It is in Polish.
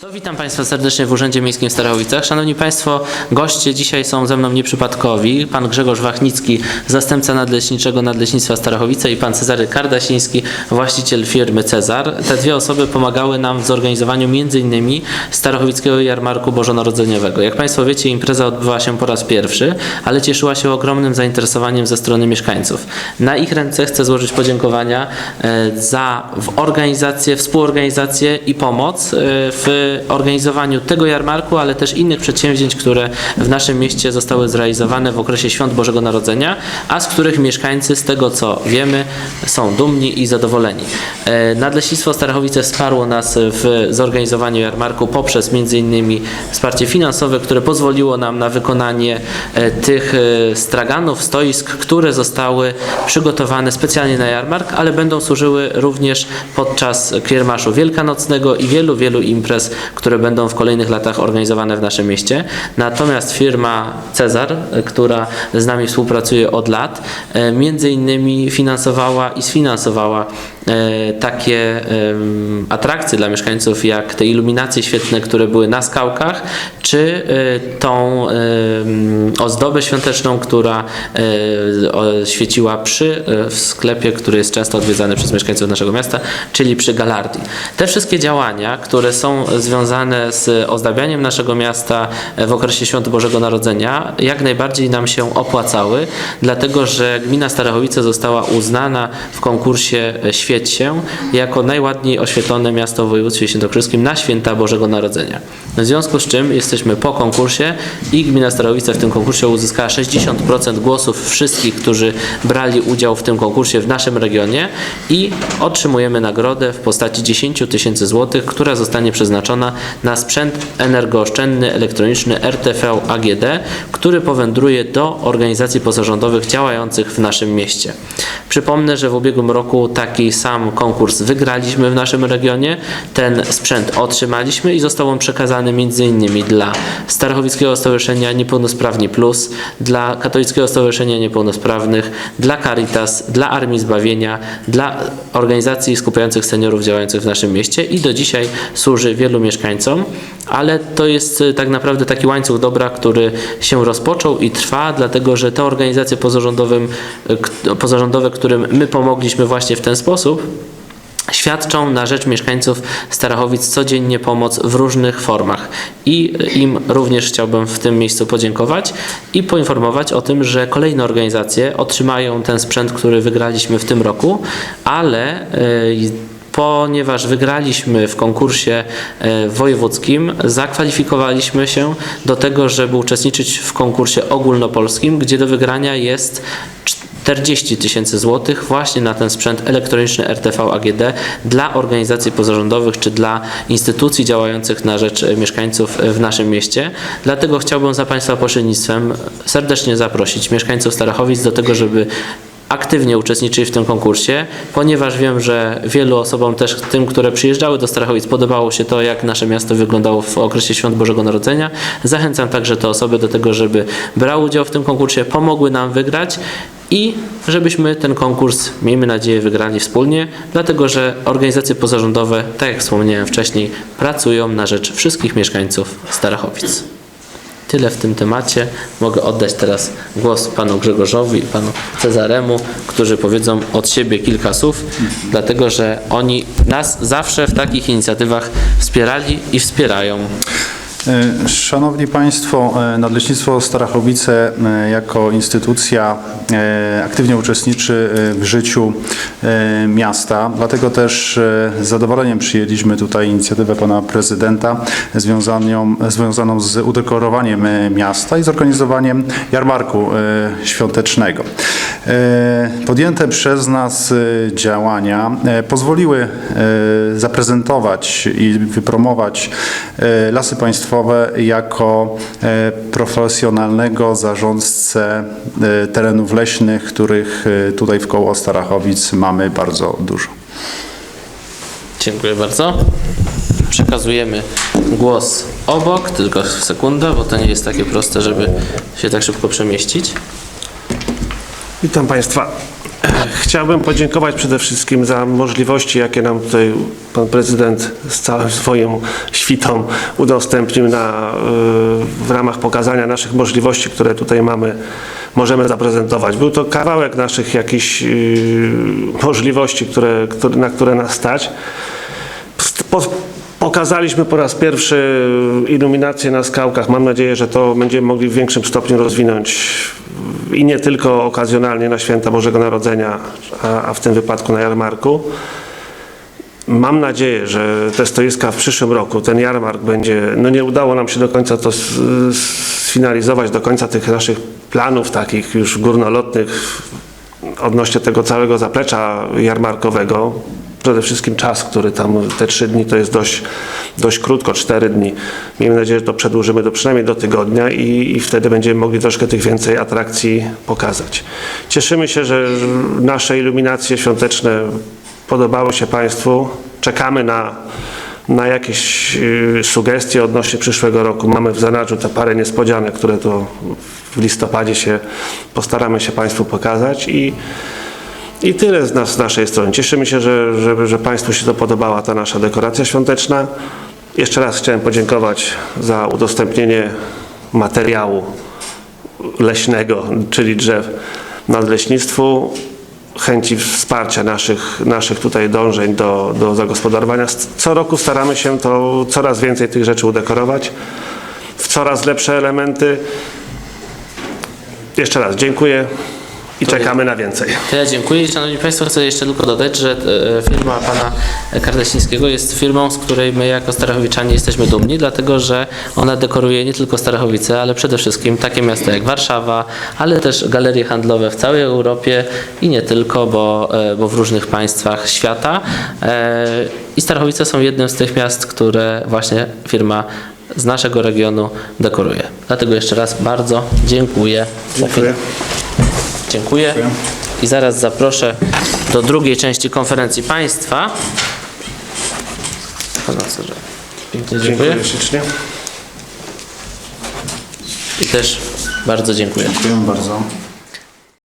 To witam Państwa serdecznie w Urzędzie Miejskim w Starachowicach. Szanowni Państwo, goście dzisiaj są ze mną nieprzypadkowi. Pan Grzegorz Wachnicki, zastępca nadleśniczego Nadleśnictwa Starachowice i pan Cezary Kardasiński, właściciel firmy Cezar. Te dwie osoby pomagały nam w zorganizowaniu m.in. Starachowickiego Jarmarku Bożonarodzeniowego. Jak Państwo wiecie, impreza odbyła się po raz pierwszy, ale cieszyła się ogromnym zainteresowaniem ze strony mieszkańców. Na ich ręce chcę złożyć podziękowania e, za w organizację, współorganizację i pomoc e, organizowaniu tego jarmarku, ale też innych przedsięwzięć, które w naszym mieście zostały zrealizowane w okresie Świąt Bożego Narodzenia, a z których mieszkańcy, z tego co wiemy, są dumni i zadowoleni. E, Nadleśnictwo Starachowice wsparło nas w zorganizowaniu jarmarku poprzez m.in. wsparcie finansowe, które pozwoliło nam na wykonanie e, tych e, straganów, stoisk, które zostały przygotowane specjalnie na jarmark, ale będą służyły również podczas kiermaszu wielkanocnego i wielu, wielu imprez, które będą w kolejnych latach organizowane w naszym mieście. Natomiast firma Cezar, e, która z nami współpracuje od lat, e, między innymi finansowała i sfinansowała e, takie atrakcje dla mieszkańców, jak te iluminacje świetne, które były na skałkach, czy tą ozdobę świąteczną, która świeciła przy w sklepie, który jest często odwiedzany przez mieszkańców naszego miasta, czyli przy Galardii. Te wszystkie działania, które są związane z ozdabianiem naszego miasta e, w okresie Świąt Bożego Narodzenia, jak najbardziej nam się opłacały, dlatego że gmina Starachowice została uznana w konkursie e, Świeć się jako najładniej oświetlone miasto w województwie świętokrzyskim na święta Bożego Narodzenia. W związku z czym jesteśmy po konkursie i gmina Starachowice w tym konkursie uzyskała 60% głosów wszystkich, którzy brali udział w tym konkursie w naszym regionie i otrzymujemy nagrodę w postaci 10 tysięcy złotych, która zostanie przeznaczona na sprzęt energooszczędny elektroniczny RTV AGD, który powędruje do organizacji pozarządowych działających w naszym mieście. Przypomnę, że w ubiegłym roku taki sam konkurs wygraliśmy w naszym regionie. Ten sprzęt otrzymaliśmy i został on przekazany m.in. dla Starachowickiego Stowarzyszenia Niepełnosprawni Plus, dla Katolickiego Stowarzyszenia Niepełnosprawnych, dla Caritas, dla Armii Zbawienia, dla organizacji skupiających seniorów działających w naszym mieście i do dzisiaj służy wielu mieszkańcom, ale to jest y, tak naprawdę taki łańcuch dobra, który się rozpoczął i trwa, dlatego że te organizacje pozarządowym, y, k- pozarządowe, którym my pomogliśmy właśnie w ten sposób, świadczą na rzecz mieszkańców Starachowic codziennie pomoc w różnych formach. I im również chciałbym w tym miejscu podziękować i poinformować o tym, że kolejne organizacje otrzymają ten sprzęt, który wygraliśmy w tym roku, ale ponieważ wygraliśmy w konkursie e, wojewódzkim, zakwalifikowaliśmy się do tego, żeby uczestniczyć w konkursie ogólnopolskim, gdzie do wygrania jest 40 tysięcy złotych właśnie na ten sprzęt elektroniczny RTV AGD dla organizacji pozarządowych czy dla instytucji działających na rzecz e, mieszkańców e, w naszym mieście. Dlatego chciałbym za Państwa pośrednictwem serdecznie zaprosić mieszkańców Starachowic do tego, żeby aktywnie uczestniczyli w tym konkursie, ponieważ wiem, że wielu osobom, też tym, które przyjeżdżały do Starachowic, podobało się to, jak nasze miasto wyglądało w okresie Świąt Bożego Narodzenia. Zachęcam także te osoby do tego, żeby brały udział w tym konkursie, pomogły nam wygrać i żebyśmy ten konkurs, miejmy nadzieję, wygrali wspólnie, dlatego że organizacje pozarządowe, tak jak wspomniałem wcześniej, pracują na rzecz wszystkich mieszkańców Starachowic. Tyle w tym temacie. Mogę oddać teraz głos panu Grzegorzowi i panu Cezaremu, którzy powiedzą od siebie kilka słów, dlatego że oni nas zawsze w takich inicjatywach wspierali i wspierają. E, Szanowni Państwo, e, Nadleśnictwo Starachowice e, jako instytucja aktywnie uczestniczy w życiu miasta, dlatego też z zadowoleniem przyjęliśmy tutaj inicjatywę pana prezydenta związaną, związaną z udekorowaniem miasta i zorganizowaniem jarmarku świątecznego. E, Podjęte przez nas e, działania e, pozwoliły zaprezentować i wypromować Lasy Państwowe jako profesjonalnego zarządcę terenów leśnych, których tutaj w koło Starachowic mamy bardzo dużo. Dziękuję bardzo. Przekazujemy głos obok, tylko sekundę, bo to nie jest takie proste, żeby się tak szybko przemieścić. Witam Państwa. Chciałbym podziękować przede wszystkim za możliwości, jakie nam tutaj pan prezydent z całym swoim świtą udostępnił na, y, w ramach pokazania naszych możliwości, które tutaj mamy, możemy zaprezentować. Był to kawałek naszych jakichś y, możliwości, które, na które nas stać. Po, pokazaliśmy po raz pierwszy iluminację na skałkach. Mam nadzieję, że to będziemy mogli w większym stopniu rozwinąć i nie tylko okazjonalnie na święta Bożego Narodzenia, a, w tym wypadku na jarmarku. Mam nadzieję, że te stoiska w przyszłym roku, ten jarmark będzie, no nie udało nam się do końca to sfinalizować, do końca tych naszych planów takich już górnolotnych odnośnie tego całego zaplecza jarmarkowego. Przede wszystkim czas, który tam, te trzy dni to jest dość, dość krótko, cztery dni. Miejmy nadzieję, że to przedłużymy do przynajmniej do tygodnia i, i wtedy będziemy mogli troszkę tych więcej atrakcji pokazać. Cieszymy się, że nasze iluminacje świąteczne podobały się Państwu. Czekamy na, na jakieś y, sugestie odnośnie przyszłego roku. Mamy w zanadrzu te parę niespodzianek, które to w listopadzie się postaramy się Państwu pokazać i i tyle z, nas, z naszej strony. Cieszymy się, że, że, że Państwu się to podobała ta nasza dekoracja świąteczna. Jeszcze raz chciałem podziękować za udostępnienie materiału leśnego, czyli drzew nadleśnictwu, chęci wsparcia naszych, naszych tutaj dążeń do, do zagospodarowania. Co roku staramy się to coraz więcej tych rzeczy udekorować w coraz lepsze elementy. Jeszcze raz dziękuję i czekamy na więcej. To ja dziękuję. Szanowni Państwo, chcę jeszcze tylko dodać, że e, firma pana Kardasińskiego jest firmą, z której my jako Starachowiczanie jesteśmy dumni, dlatego że ona dekoruje nie tylko Starachowice, ale przede wszystkim takie miasta jak Warszawa, ale też galerie handlowe w całej Europie i nie tylko, bo, e, bo w różnych państwach świata. E, I Starachowice są jednym z tych miast, które właśnie firma z naszego regionu dekoruje. Dlatego jeszcze raz bardzo dziękuję. za Dziękuję. Dziękuję. I zaraz zaproszę do drugiej części konferencji Państwa. Pięknie dziękuję. Dziękuję ślicznie. I też bardzo dziękuję. Dziękuję bardzo.